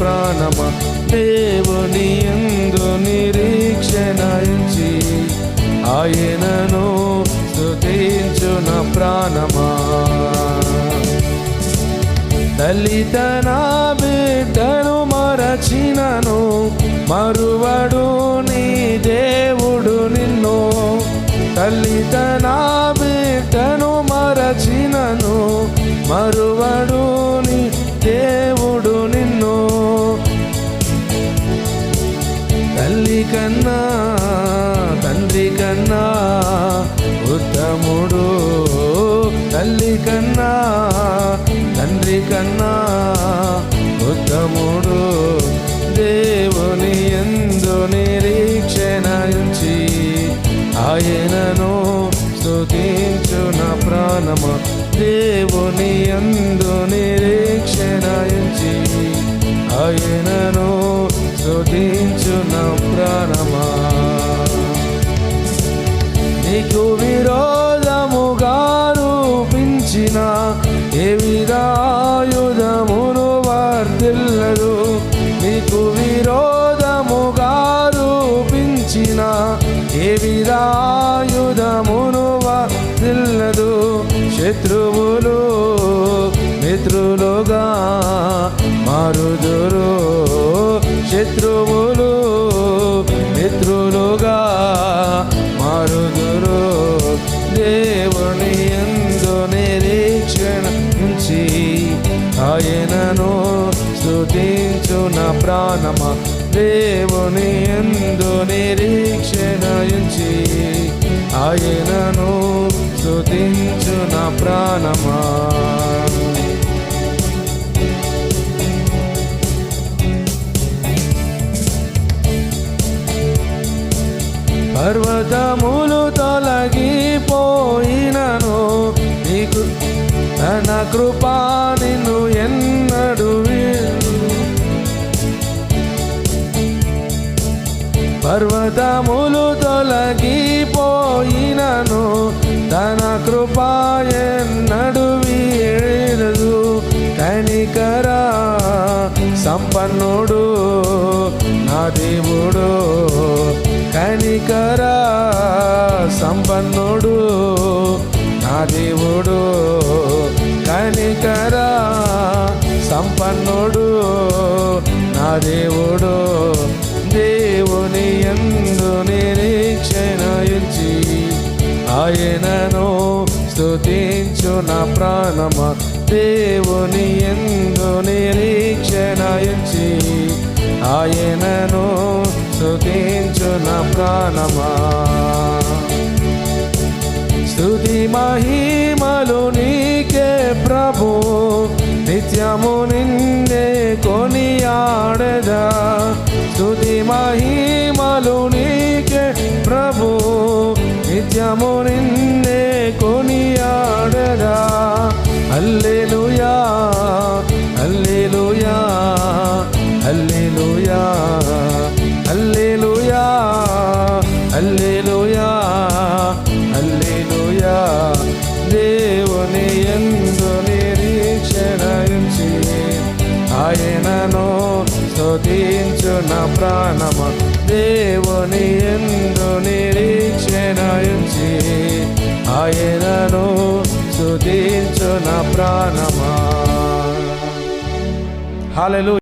ప్రాణమా? దేవుని ఎందు నిరీక్షణించి ఆయనను స్తుతించు నా ప్రాణమా? తల్లి బిడ్డను మరచినను మరువడు నీ దేవుడు నిన్ను. తల్లి బిడ్డను మరచినను మరు తల్లి కన్నా తండ్రి కన్నా ఉత్తముడు. తల్లి కన్నా తండ్రి కన్నా ఉత్తముడు. దేవుని ఎందు నిరీక్షణ ఉంచి ఆయనను స్తుతించు ప్రాణమ దేవుని ఎందు నిరీక్షణ ఉంచి ఆయనను స్తుతించు నా ప్రాణమా. నీకు విరోధముగా రూపించిన ఏ విధాయుధమును వర్తిల్లదు. నీకు విరోధముగా రూపించిన ఏ విధాయుధమును వర్తిల్లదు. శత్రువులు మిత్రులుగా మారుదురు. శత్రువులు మిత్రులుగా మారుదురు. దేవుని ఎందు నిరీక్షణ ఉంచి ఆయనను స్తుతించు నా ప్రాణమ. దేవుని ఎందు నిరీక్షణ ఉంచి ఆయనను స్తుతించు నా ప్రాణమా. పర్వతములు తొలగిపోయినను. నీకు తన కృపా నిన్ను ఎన్నడు పర్వతములు తొలగిపోయినను. తన కృపా ఎన్నడు వీడదు కనికరా సంపన్నుడు నా దేవుడు. కనికరా సంపన్నుడు నా దేవుడు. కనికరా సంపన్నుడు నా దేవుడు. దేవుని ఎందు నిరీక్షణ ఉంచి ఆయనను స్తుతించు నా ప్రాణమ? దేవుని ఎందు స్తుతించు నా ప్రాణమా? స్థుతి మహిమలు నీకే ప్రభు నిత్యము నిన్నే కొనియాడదా. స్థుతి మహిమలు నీకే ప్రభు నిత్యము నిన్నే స్తుతించు నా ప్రాణమ? దేవుని ఎందు నిరీక్షణించి ఆయనను స్తుతించు నా ప్రాణమా? హల్లెలూయా